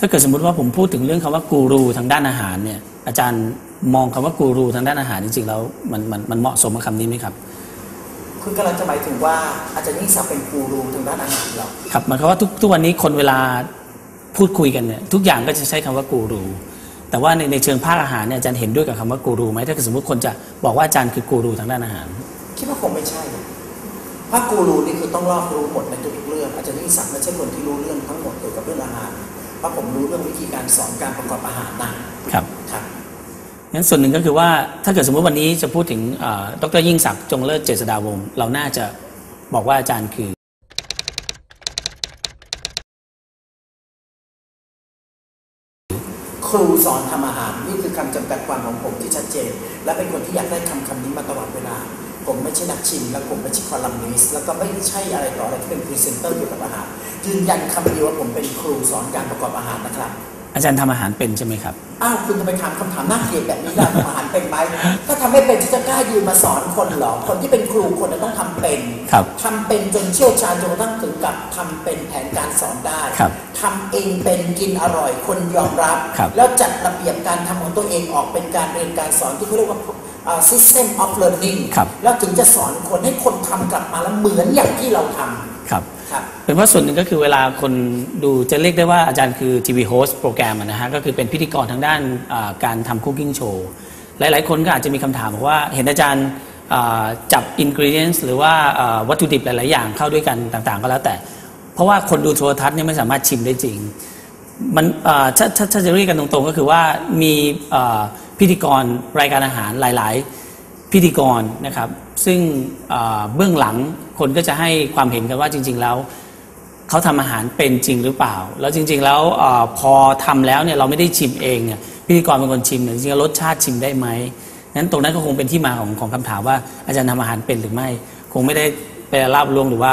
ถ้าเกิดสมมติว่าผมพูดถึงเรื่องคำว่ากูรูทางด้านอาหารเนี่ยอาจารย์มองคำว่ากูรูทางด้านอาหารจริงๆแล้วมันมันมันเหมาะสมกับคำนี้ไหมครับคุณกำลังจะหมายถึงว่าอาจารย์ยิ่งศักดิ์เป็นกูรูทางด้านอาหารเหรอครับหมายความว่าทุกทุกวันนี้คนเวลาพูดคุยกันเนี่ยทุกอย่างก็จะใช้คำว่ากูรูแต่ว่าในในเชิงภาคอาหารเนี่ยอาจารย์เห็นด้วยกับคำว่ากูรูไหมถ้าเกิดสมมติคนจะบอกว่าอาจารย์คือกูรูทางด้านอาหาร คิดว่าคงไม่ใช่นะเพราะกูรูนี่คือต้องรอบรู้หมดในทุกๆเรื่องอาจารย์ยิ่งศักดิ์ไม่ใช่คนที่รู้เรื่องทั้งหมดเกี่ยวกับเรื่องอาหาร เพราะผมรู้เรื่องวิธีการสอนการประกอบอาหารนะครับครับงั้นส่วนหนึ่งก็คือว่าถ้าเกิดสมมติวันนี้จะพูดถึงเอ่อดรยิ่งศักดิ์จงเลิศเจษฎาวงศ์เราน่าจะบอกว่าอาจารย์คือครูสอนทำอาหารนี่คือคำจำกัดความของผมที่ชัดเจน และเป็นคนที่อยากได้คำคำนี้มาตลอดเวลา ผมไม่ใช่นักชิม และผมไม่ใช่คอลัมนิสต์แล้วก็ไม่ใช่อะไรต่ออะไรที่เป็นพรีเซนเตอร์เกี่ยวกับอาหาร ยืนยันคำเดียวว่าผมเป็นครูสอนการประกอบอาหารนะครับ อาจารย์ทำอาหารเป็นใช่ไหมครับ อ้าวคุณจะไปถามคำถามน่าเกลียดแบบนี้ล่ะทำอาหารเป็นไหมถ้าทำไม่เป็นจะกล้ายืนมาสอนคนเหรอคนที่เป็นครูคนนั้นต้องทำเป็นครับ ทำเป็นจนเชี่ยวชาญจนกระทั่งถึงกับทำเป็นแผนการสอนได้ครับทำเองเป็นกินอร่อยคนยอมรับ ครับ แล้วจัดระเบียบการทำของตัวเองออกเป็นการเรียนการสอนที่เขาเรียกว่าอ่า system of learning ครับ แล้วถึงจะสอนคนให้คนทำกลับมาแล้วเหมือนอย่างที่เราทครับำครับเป็นเพราะส่วนหนึ่งก็คือเวลาคนดูจะเรียกได้ว่าอาจารย์คือทีวีโฮสต์โปรแกรมอะนะฮะก็คือเป็นพิธีกรทางด้านอ่าการทำคุกกิ้งโชว์หลาย ๆ คนก็อาจจะมีคำถามบอกว่าเห็นอาจารย์อ่าจับอินก e เ i น n ์หรือว่าอ่าวัตถุดิบหลาย ๆ อย่างเข้าด้วยกันต่าง ๆ ก็แล้วแต่ เพราะว่าคนดูโทรทัศน์เนี่ยไม่สามารถชิมได้จริงมันอ่าถ้าถ้าถ้าจะเรียกกันตรง ๆ ก็คือว่ามีอ่า พิธีกรรายการอาหารหลาย ๆ พิธีกรนะครับ ซึ่งเบื้องหลังคนก็จะให้ความเห็นกันว่าจริง ๆ แล้วเขาทำอาหารเป็นจริงหรือเปล่า แล้วจริง ๆ แล้วอพอทำแล้วเนี่ยเราไม่ได้ชิมเองเนี่ยพิธีกรเป็นคนชิมเนี่ยจริงๆรสชาติชิมได้ไหมนั้นตรงนั้นก็คงเป็นที่มาของของคำถามว่าอาจารย์ทำอาหารเป็นหรือไม่ คงไม่ได้ไปลาบลวงหรือว่า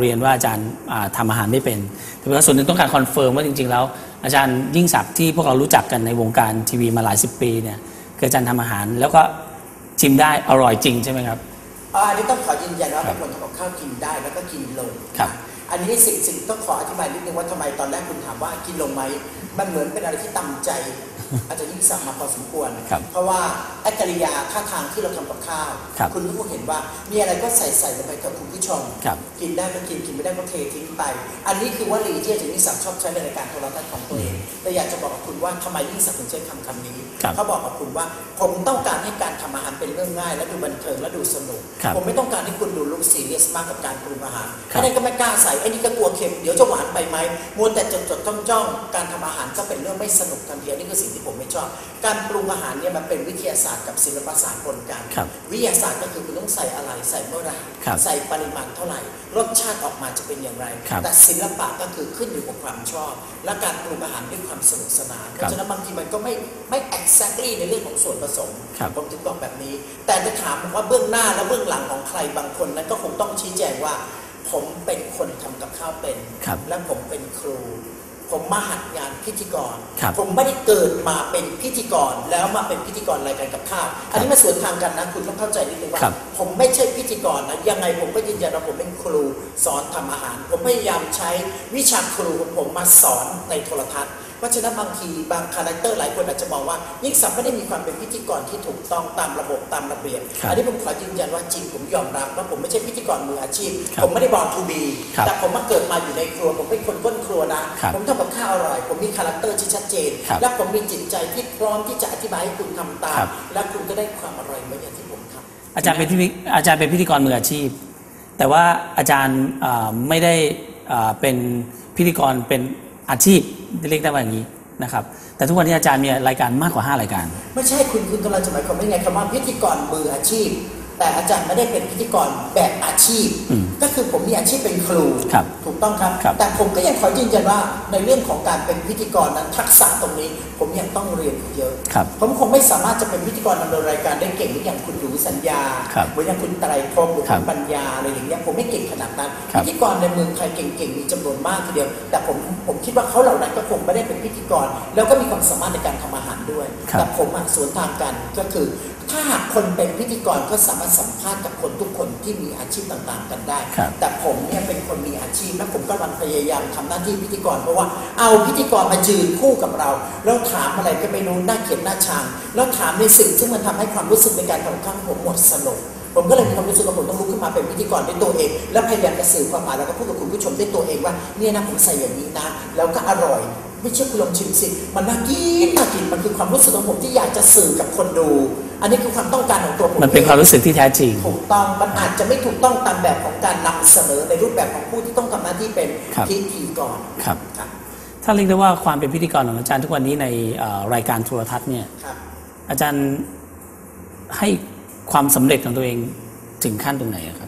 เรียนว่าอาจารย์อ่าทำอาหารไม่เป็นแต่ว่าส่วนหนึ่งต้องการคอนเฟิร์มว่าจริง ๆ แล้ว อาจารย์ยิ่งศักดิ์ที่พวกเรารู้จักกันในวงการทีวีมาหลายสิบปีเนี่ยคืออาจารย์ทำอาหาร แล้วก็ชิมได้อร่อยจริงใช่ไหมครับอ่าอันนี้ต้องขอยืนยันว่าครัเป็บนคนทำกับข้าวกินได้แล้วก็กินลงครับ อันนี้สิ่งสิ่งต้องขออธิบายนิดนึงว่าทำไมตอนแรกคุณถามว่ากินลงไหม มันเหมือนเป็นอะไรที่ตำใจ อาจจะยิ่งสั่งมาพอสมควรครับเพราะว่าไอ้กริยาท่าทางที่เราทำกับข้าวครับณก็คงเห็นว่ามีอะไรก็ใส่ใส่ลงไปกับคุณผู้ชมครับกินได้ก็กินกินไม่ได้ก็เททิ้งไป อันนี้คือวลีที่อาจารย์ยิ่งศักดิ์ชอบใช้ในรายการโทรทัศน์ของตัวเองแต่อยากจะบอกกับคุณว่าทำไมยิ่งศักดิ์ถึงใช้คำคำนี้ครับเขาบอกกับคุณว่า ผมต้องการให้การทำอาหารเป็นเรื่องง่าย และดูบันเทิงและดูสนุกครับผมไม่ต้องการให้คุณดูลุกซีเรียสมากกับการปรุงอาหารครับไอ้นี่ก็ไม่กล้าใส่ไอ้นี่ก็กลัวเค็มเดี๋ยวจะหวานไปไหมมัวแต่จดจดจ้องจ้องๆการทำอาหารก็เป็นเรื่องไม่สนุกทันทีอันนี่คือสิ่งที่ผมไม่ชอบ การปรุงอาหารเนี่ยมันเป็นวิทยาศาสตร์กับศิลปศาสตร์ปนกันครับวิทยาศาสตร์ก็คือคุณต้องใส่อะไรใส่เมื่อไหรครับใส่ปริมาณเท่าไหร่ รสชาติออกมาจะเป็นอย่างไรครับแต่ศิลปะก็คือขึ้นอยู่กับความชอบ และการปรุงอาหารด้วยความสนุกสนาน เพครับราะฉะนั้นบางทีมันก็ไม่ไม่ exactly ในเรื่องของส่วนผสมครับผมถึงบอกแบบนี้ แต่จะถามว่าเบื้องหน้าและเบื้องหลังของใครบางคนนั้นก็คงต้องชี้แจงว่า ผมเป็นคนทำกับข้าวเป็นครับและผมเป็นครู ผมมาหัดงานพิธีกร ครับผมไม่ได้เกิดมาเป็นพิธีกร แล้วมาเป็นพิธีกรรายการกับข้าว อันนี้มาสวนทางกันนะคุณต้องเข้าใจนิดนึงว่า ครับ ผมไม่ใช่พิธีกรนะยังไงผมก็ยืนยันว่าผมเป็นครูสอนทำอาหาร ผมพยายามใช้วิชาครูของผมมาสอนในโทรทัศน์ เพราะฉะนั้นบางทีบางคาแรคเตอร์หลายคนอาจจะมองว่ายิ่งศักดิ์ไม่ได้มีความเป็นพิธีกรที่ถูกต้องตามระบบตามระเบียบครับอันนี้ผมขอยืนยันว่าจริงผมยอมรับว่าผมไม่ใช่พิธีกรมืออาชีพครับผมไม่ได้บอลทูบีครับแต่ผมมาเกิดมาอยู่ในครัว ผมเป็นคนก้นครัวนะครับผมทำกับข้าวอร่อย ผมมีคาแรคเตอร์ที่ชัดเจนครับและผมมีจิตใจที่พร้อมที่จะอธิบายให้คุณทำตาครัมบและคุณก็ได้ความอร่อยเหมือนอย่างที่ผมทำอาจารย์เป็นพิธีอาจารย์เป็นพิธีกรมืออาชีพ แต่ว่าอาจารย์เอ่อไม่ได้เอ่อเป็นพิธีกรเป็น อาชีพเรียกได้ว่าอย่างนี้นะครับ แต่ทุกวันนี้อาจารย์มีรายการมากกว่า 5 รายการ ไม่ใช่คุณคุณกำลังจะหมายความว่าไงคำว่าพิธีกรมืออาชีพ แต่อาจารย์ไม่ได้เป็นพิธีกรแบบอาชีพ อืม ก็คือผมมีอาชีพเป็นครูครับถูกต้องครับ ครับ แต่ผมก็ยังขอยืนยันว่าในเรื่องของการเป็นพิธีกรนั้นทักษะตรงนี้ ผมยังต้องเรียนอีกเยอะ ครับ ผมคงไม่สามารถจะเป็นพิธีกรดำเนินรายการได้เก่งเหมือนอย่างคุณหนูสัญญาครับเหมือนอย่างคุณไตรภพหรือครัคุบณปัญญาอะไรอย่างเงี้ยผมไม่เก่งขนาดนั้นครับ พิธีกรในเมืองไทยเก่งๆมีจำนวนมากทีเดียว แต่ผมผมคิดว่าเขาเหล่านั้นก็คงไม่ได้เป็นพิธีกร แล้วก็มีความสามารถในการทำอาหารด้วย ครับ แต่ผมอะสวนทางกันก็คือ ถ้าหากคนเป็นพิธีกรก็สามารถสัมภาษณ์กับคนทุกคนที่มีอาชีพต่างๆ กันได้ ครับ แต่ผมเนี่ยเป็นคนมีอาชีพและผมก็กำลังพยายามทำหน้าที่พิธีกรเพราะว่าเอาพิธีกรมายืนคู่กับเรา แล้วถามอะไรก็ไม่รู้น่าเกลียดน่าชังแล้วถามในสิ่งที่มันทำให้ความรู้สึกในการทำข้างผมหมดสนุกผมก็เลยมีความรู้สึกว่าผมต้องลุกขึ้นมาเป็นพิธีกรด้วยตัวเอง แล้วพยายามจะสื่อความหมายแล้วก็พูดกับคุณผู้ชมด้วยตัวเองว่าเนี่ยนะผมใส่อย่างนี้นะ แล้วก็อร่อย ไม่เชื่อคุณลองชิมสิ มันน่ากินน่ากิน มันคือความรู้สึกของผมที่อยากจะสื่อกับคนดู อันนี้คือความต้องการของตัวผม มันเป็นความรู้สึกที่แท้จริง ถูกต้อง มันอาจจะไม่ถูกต้องตามแบบของการนำเสนอในรูปแบบของผู้ที่ต้องทำหน้าที่เป็นครับพิธีกร ครับครับถ้าเรียกได้ว่าความเป็นพิธีกรของอาจารย์ทุกวันนี้ในเอ่อรายการโทรทัศน์เนี่ยครับอาจารย์ให้ความสำเร็จของตัวเองถึงขั้นตรงไหนอะครับ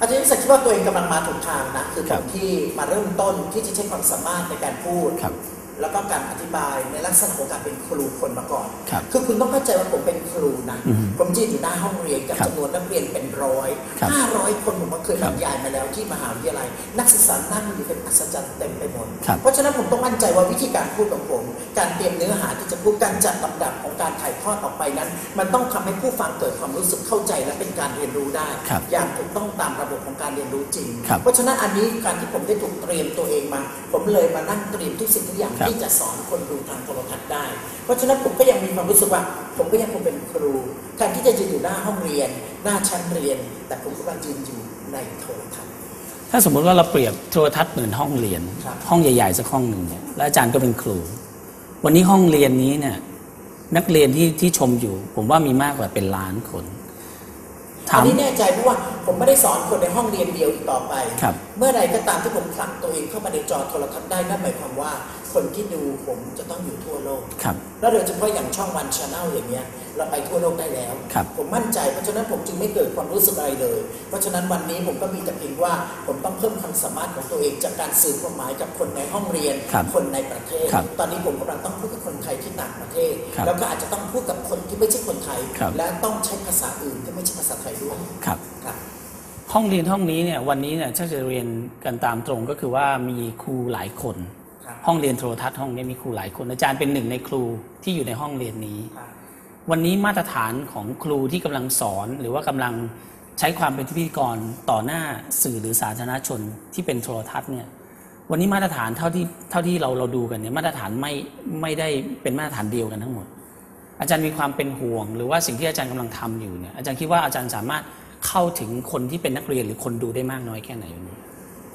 อาจารย์วิศักดิ์คิดว่าตัวเองกำลังมาถูกทางนะ คือคผรับมที่มาเริ่มต้นที่จะใช้ความสามารถในการพูดครับ แล้วก็การอธิบายในลักษณะของการเป็นครูคนมาก่อนครับคือคุณต้องเข้าใจว่าผมเป็นครูนะ อือฮึผมยืนอยู่หน้าห้องเรียนกับครับจำนวนนักเรียนเป็นร้อยครับห้าร้อยคนผมก็เคยครับบรรยายมาแล้วที่มหาวิทยาลัย นักศึกษานั่งอยู่เป็นอัศจรรย์เต็มไปหมด ครับ เพราะฉะนั้นผมต้องมั่นใจว่าวิธีการพูดของผม การเตรียมเนื้อหาที่จะพูดการจัดลำดับของการถ่ายทอดออกไปนั้น มันต้องทำให้ผู้ฟังเกิดความรู้สึกเข้าใจและเป็นการเรียนรู้ได้ ครับอย่างถูกต้องตามระบบของการเรียนรู้จริง ครับเพราะฉะนั้นอันนี้การที่ผมได้ถูกเตรียมตัวเองมา ผมเลยมานั่งเตรียมทุกสิ่งทุกอย่างครับที่จะสอนคนดูทางโทรทัศน์ได้ เพราะฉะนั้นผมก็ยังมีความรู้สึกว่า ผมก็ยังคงเป็นครูแทนที่จะยืนอยู่หน้าห้องเรียน หน้าชั้นเรียน แต่ผมก็มายืนอยู่ในโทรทัศน์ ถ้าสมมุติว่าเราเปรียบโทรทัศน์เหมือนห้องเรียน ครับ ห้องใหญ่ๆสักห้องหนึ่งเนี่ยแล้วอาจารย์ก็เป็นครู วันนี้ห้องเรียนนี้เนี่ยนักเรียนที่ที่ชมอยู่ ผมว่ามีมากกว่าเป็นล้านคน ถาอันมนี้แน่ใจเพราะว่าผมไม่ได้สอนคนในห้องเรียนเดียวอีกต่อไป ครับ เมื่อใดก็ตามที่ผมผลักตัวเองเข้ามาในจอโทรทัศน์ได้นั่นหมายความว่า คนที่ดูผมจะต้องอยู่ทั่วโลก ครับ แล้วโดยเฉพาะอย่างช่องวันชาแนลอย่างเงี้ยเราไปทั่วโลกได้แล้ว ครับ ผมมั่นใจเพราะฉะนั้นผมจึงไม่เกิดความรู้สึกอะไรเลย เพราะฉะนั้นวันนี้ผมก็มีแต่เพียงว่าผมต้องเพิ่มความสามารถของตัวเอง จากการสื่อความหมายกับคนในห้องเรียนครับคนในประเทศ ครับตอนนี้ผมกำลังต้องพูดกับคนไทยที่ต่างประเทศ ครับแล้วก็อาจจะต้องพูดกับคนที่ไม่ใช่คนไทย ครับ และต้องใช้ภาษาอื่นที่ไม่ใช่ภาษาไทยด้วยครับ ครับ ห้องเรียนห้องนี้เนี่ยวันนี้เนี่ยถ้าจะเรียนกันตามตรงก็คือว่ามีครูหลายคนครับ ห้องเรียนโทรทัศน์ห้องนี้มีครูหลายคนอาจารย์เป็นหนึ่งในครูที่อยู่ในห้องเรียนนี้ครับวันนี้มาตรฐานของครูที่กำลังสอนหรือว่ากำลังใช้ความเป็นพิธีกรต่อหน้าสื่อหรือสาธารณชนที่เป็นโทรทัศน์เนี่ยวันนี้มาตรฐานเท่าที่เท่าที่เราเราดูกันเนี่ยมาตรฐานไม่ไม่ได้เป็นมาตรฐานเดียวกันทั้งหมด อาจารย์มีความเป็นห่วง หรือว่าสิ่งที่อาจารย์กำลังทำอยู่เนี่ยอาจารย์คิดว่าอาจารย์สามารถเข้าถึงคนที่เป็นนักเรียนหรือคนดูได้มากน้อยแค่ไหนวันนี้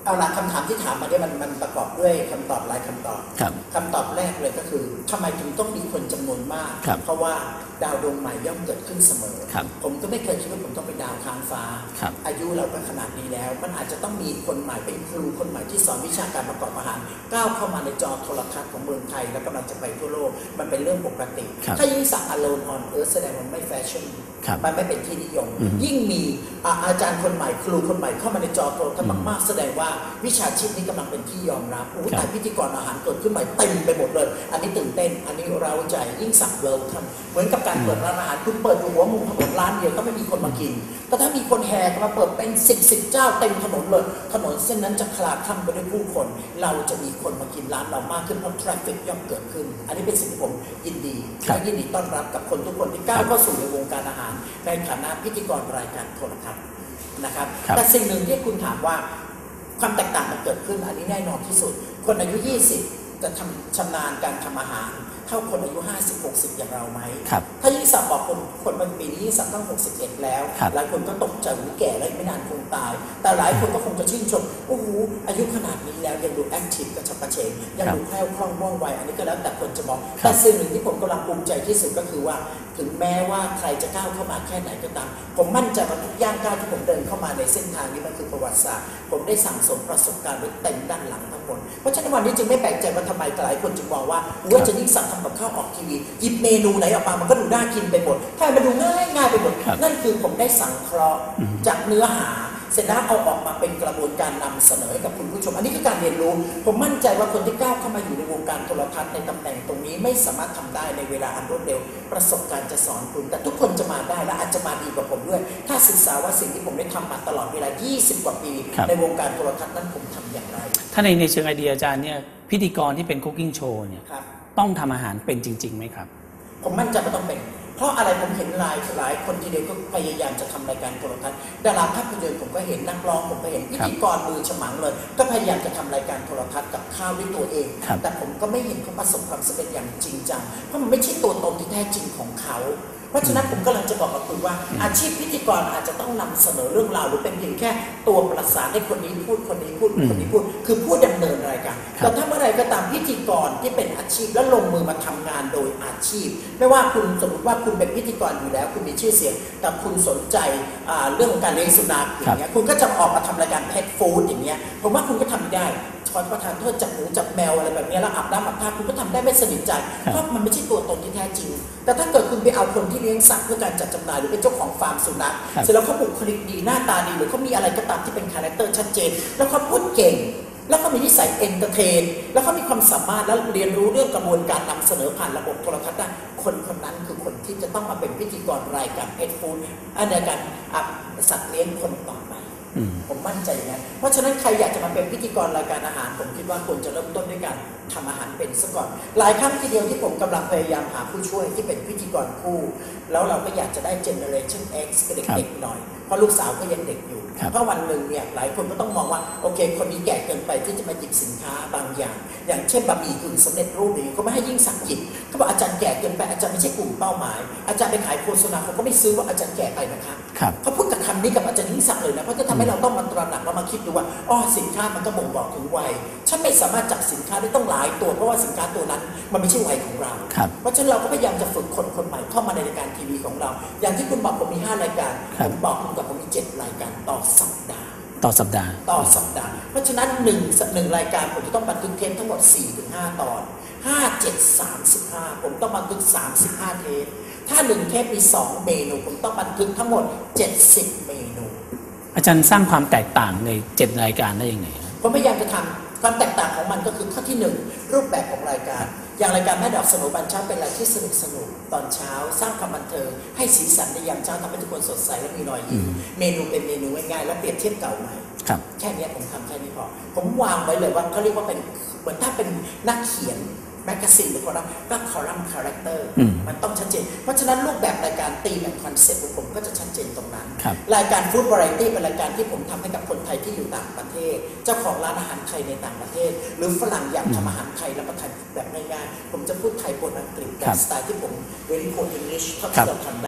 เอาละคำถามที่ถามมาเนี่ยมันมันประกอบด้วยคำตอบหลายคำตอบครับคำตอบแรกเลยก็คือทำไมถึงต้องมีคนจำนวนมากครับเพราะว่าดาวดวงใหม่ย่อมเกิดขึ้นเสมอ ครับ ผมก็ไม่เคยคิดว่าผมต้องเป็นดาวค้างฟ้า ครับ อายุเราก็ขนาดนี้แล้ว มันอาจจะต้องมีคนใหม่เป็นครูคนใหม่ที่สอนวิชาการประกอบอาหารก้าวเข้ามาในจอโทรทัศน์ของเมืองไทย และกำลังจะไปทั่วโลก มันเป็นเรื่องปกติ ครับ ถ้ายิ่งสั่ง alone on earth แสดงว่าไม่แฟชั่น ครับ มันไม่เป็นที่นิยม อืมยิ่งมีอ่าอาจารย์คนใหม่ครูคนใหม่เข้ามาในจอโทรทัศน์มากๆแสดงว่าวิชาชีพนี้กำลังเป็นที่ยอมรับโอ้ครับแต่พิธีกรอาหารเกิดขึ้นใหม่เต็มไปหมดเลย อันนี้ตื่นเต้น อันนี้เราใจยิ่งสั่งเวิลด์ทำเหมือนกับการเปิดร้านอาหารคุณเปิดอยู่หัวมุมถนนร้านเดียวก็ไม่มีคนมากินแต่ถ้ามีคนแห่กันมาเปิดเป็นสิบสิบเจ้าเต็มถนนเลยถนนเส้นนั้นจะคลาคล่ำไปด้วยผู้คน เราจะมีคนมากินร้านเรามากขึ้นเพราะทราฟฟิกย่อมเกิดขึ้น อันนี้เป็นสิ่งที่ผมยินดีครับและยินดีต้อนรับกับคนทุกคนที่ก้าครัวบเข้าสู่ในวงการอาหาร ในฐานะพิธีกรรายการโทรทัศน์นะครับครับแต่สิ่งหนึ่งที่คุณถามว่าความแตกต่างมันเกิดขึ้นอันนี้แน่นอนที่สุด คนอายุ 20 จะทำชำนาญการทำอาหาร เท่าคนอายุ 50 60 อย่างเราไหม ครับ ถ้ายิ่งสักดิ์บอกคนคนบางปีนี้ยิ่งสักดิ์ต้อง61 แล้ว ครับ หลายคนก็ตกใจหูแก่แล้วอีกไม่นานคงตาย แต่หลายคนก็คงจะชื่นชมโอ้โหอายุขนาดนี้แล้วยังดูแอคทีฟกระฉับกระเฉงยังดูแคล่วคล่องว่องไวอันนี้ก็แล้วแต่คนจะบอกแต่สิ่งหนึ่งที่ผมกำลังภูมิใจที่สุดก็คือว่า ถึงแม้ว่าใครจะก้าวเข้ามาแค่ไหนก็ตาม ผมมั่นใจว่าทุกย่างก้าวที่ผมเดินเข้ามาในเส้นทางนี้มันคือประวัติศาสตร์ ผมได้สั่งสมประสบการณ์ไว้เต็มด้านหลังทั้งหมด เพราะฉะนั้นวันนี้จึงไม่แปลกใจว่าทำไมหลายคนจึงบอกว่าว่าจะยิ่งสั่งทำกับข้าวออกทีวีหยิบเมนูไหนออกมามันก็ดูน่ากินไปหมดถ้ามันดูง่ายง่ายไปหมดครับนั่นคือผมได้สั่งเคราะห์จากเนื้อหา เสร็จแล้วเอาออกมาเป็นกระบวนการนำเสนอให้กับคุณผู้ชม อันนี้คือการเรียนรู้ ผมมั่นใจว่าคนที่ก้าวเข้ามาอยู่ในวงการโทรทัศน์ในตำแหน่งตรงนี้ไม่สามารถทำได้ในเวลาอันรวดเร็ว ประสบการณ์จะสอนคุณ แต่ทุกคนจะมาได้และอาจจะมาดีกว่าผมด้วย ถ้าศึกษาว่าสิ่งที่ผมได้ทำมาตลอดเวลา 20 กว่าปีครับในวงการโทรทัศน์นั้นผมทำอย่างไร ถ้าในในเชิงไอเดียอาจารย์เนี่ยพิธีกรที่เป็นคุกกิ้งโชว์เนี่ยครับต้องทำอาหารเป็นจริงๆไหมครับ ผมมั่นใจว่าต้องเป็น เพราะอะไรผมเห็นหลายหลายคนทีเดียวก็พยายามจะทำรายการโทรทัศน์ดาราภาพยนตร์ผมก็เห็นนักร้องผมก็เห็นพิธีกรมือฉมังเลย ก็พยายามจะทำรายการโทรทัศน์กับข้าวด้วยตัวเองครับแต่ผมก็ไม่เห็นเขาประสบความสำเร็จอย่างจริงจังเพราะมันไม่ใช่ตัวตนที่แท้จริงของเขาเพ ราะฉะนั้นผมกำลังจะบอกกับคุณว่า อาชีพพิธีกรอาจจะต้องนำเสนอเรื่องราวหรือเป็นเพียงแค่ตัวประสานให้คนนี้พูดคนนี้พูดอืมคนนี้พูด คือผู้ดำเนินรายการครับแต่ถ้าเมื่อไหรก็ตามพิธีกรที่เป็นอาชีพและลงมือมาทำงานโดยอาชีพ ไม่ว่าคุณสมมติว่าคุณเป็นพิธีกรอยู่แล้ว คุณมีชื่อเสียง แต่คุณสนใจอ่าเรื่องของการเลี้ยงสุนัขอย่างเงี้ยคุณก็จะออกมาทำรายการเพ t ฟู้ดอย่างเงี้ยผมว่าคุณก็ทำไม่ได้ ขอประทานโทษจับหมูจับแมวอะไรแบบเนี้ยแล้วอาบน้ำอาบท่าคุณก็ทำได้ไม่สนิทใจครับเพราะมันไม่ใช่ตัวตนที่แท้จริง แต่ถ้าเกิดคุณไปเอาคนที่เลี้ยงสัตว์เพื่อการจัดจำหน่ายหรือเป็นเจ้าของฟาร์มสุนัขครับเสร็จแล้วเขาบุคลิกดีหน้าตาดีหรือเขามีอะไรก็ตามที่เป็นคาแรคเตอร์ชัดเจน แล้วเขาพูดเก่งแล้วก็มีนิสัยเอนเตอร์เทน แล้วเขามีความสามารถแล้วเรียนรู้เรื่องกระบวนการนำเสนอผ่านระบบโทรทัศน์ได้คนคนนั้นคือคนที่จะต้องมาเป็นพิธีกรรายการเพจฟู้ดรายการอะสัตว์เลี้ยงคนต่อไปอืม ผมมั่นใจอย่างนั้นเพราะฉะนั้นใครอยากจะมาเป็นพิธีกรรายการอาหาร ผมคิดว่าควรจะเริ่มต้นด้วยการทำอาหารเป็นซะก่อน หลายครั้งทีเดียวที่ผมกำลังพยายามหาผู้ช่วยที่เป็นพิธีกรคู่ แล้วเราก็อยากจะได้เจเนอเรชัน X กับเด็กๆหน่อย เพราะลูกสาวก็ยังเด็กอยู่ครับเพราะวันหนึ่งเนี่ยหลายคนก็ต้องมองว่าโอเค คนนี้แก่เกินไปที่จะมาหยิบสินค้าบางอย่าง อย่างเช่นบะหมี่กึ่งสำเร็จรูปนี้เขาไม่ให้ยิ่งสั่งหยิบเขาบอกอาจารย์แก่เกินไปอาจารย์ไม่ใช่กลุ่มเป้าหมาย อาจารย์ไปขายโฆษณาเขาก็ไม่ซื้อว่าอาจารย์แก่ไปนะคะครับเขาพูดกับคำนี้กับอาจารย์ยิ่งศักดิ์เลยนะเพราะจะทำให้เราต้องมาตระหนักแล้วมาคิดดูว่าอ๋อสินค้ามันก็บ่งบอกถึงวัยฉันไม่สามารถจับสินค้าได้ต้องหลายตัวเพราะว่าสินค้าตัวนั้นมันไม่ใช่วัยของเราครับเพราะฉะนั้นเราก็พยายามจะฝึกคนคนใหม่เข้ามาในรายการทีวีของเรา อย่างที่คุณบอกผมมี 5 รายการครัผบมบอกคุณกับผมมี 7 รายการต่อสัปดาห์ต่อสัปดาห์ต่อสัปดาห์ เพราะฉะนั้นหนึ่งหนึ่งรายการผมจะต้องบันทึกเทปทั้งหมด4-5 ตอน 5 7 35 ผมต้องบันทึก 35 เทป ถ้าหนึ่งเทปมี2เมนูผมต้องบันทึกทั้งหมด 70 เมนู อาจารย์สร้างความแตกต่างในเจ็ดรายการได้ยังไงครับผมพยายามจะทำความแตกต่างของมันก็คือข้อที่หนึ่งรูปแบบของรายการ อย่างรายการแม่ดอกสนุบันเช้าเป็นรายที่สนุกสนุกตอนเช้า สร้างความบันเทิงให้สีสันในยามเช้าทำให้ทุกคนสดใสและมีรอยยิ้มเมนูเป็นเมนูง่ายๆและเปรียบเทียบเก่าใหม่ครับแค่เนี้ยผมทำแค่นี้พอผมวางไว้เลยว่าเขาเรียกว่าเป็นเหมือนถ้าเป็นนักเขียน แมกกาซีนหรือคอลัมน์ก็คอลัมน์คาแรคเตอร์อืมมันต้องชัดเจน เพราะฉะนั้นรูปแบบรายการตีมและคอนเซ็ปต์ของผมก็จะชัดเจนตรงนั้นครับรายการฟู้ด v าไรตี้เป็นรายการที่ผมทำให้กับคนไทยที่อยู่ต่างประเทศ เจ้าของร้านอาหารไทยในต่างประเทศ หรือฝรั่งอยากทำอาหารไทยรับประทานแบบง่ายๆผมจะพูดไทยบนอังกฤษแบครับบสไตล์ที่ผม very poor English เท่าครัที่บเราทำได้